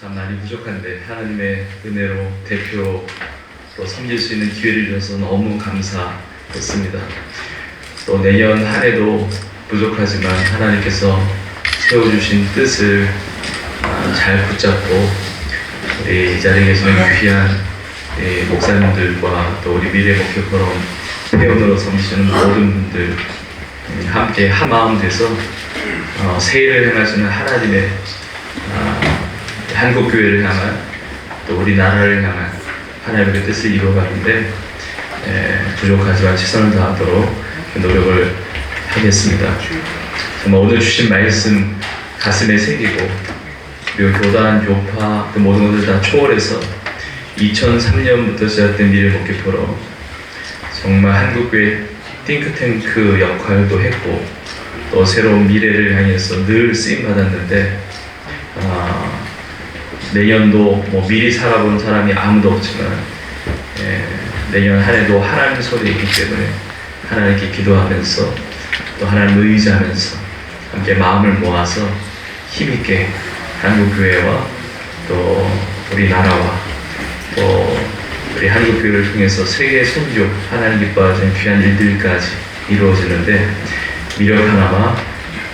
참 많이 부족한데 하나님의 은혜로 대표로 섬길 수 있는 기회를 주셔서 너무 감사했습니다. 또 내년 한 해도 부족하지만 하나님께서 세워주신 뜻을 아, 잘 붙잡고 우리 이 자리에 계시는 귀한 이 목사님들과 또 우리 미래 목표 포럼 회원으로 섬기시는 모든 분들 음, 함께 한 마음 돼서 어, 새해를 향하시는 하나님의 아, 한국 교회를 향한 또 우리나라를 향한 하나님의 뜻을 이루어가는데 에, 부족하지만 최선을 다하도록 노력을 하겠습니다. 정말 오늘 주신 말씀 가슴에 새기고 그리고 교단, 교파 그 모든 것을 다 초월해서 2003년부터 시작된 미래 포럼 정말 한국교회 띵크탱크 역할도 했고 또 새로운 미래를 향해서 늘 쓰임 받았는데 아, 내년도 뭐 미리 살아본 사람이 아무도 없지만 예, 내년 한 해도 하나님 손에 있기 때문에 하나님께 기도하면서 또 하나님을 의지하면서 함께 마음을 모아서 힘있게 한국교회와 또 우리나라와 또 우리 한국교회를 통해서 세계 선교 하나님 기뻐하시는 귀한 일들까지 이루어지는데 미력 하나와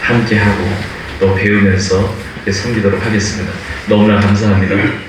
함께하고 또 배우면서 섬기도록 하겠습니다. 너무나 감사합니다.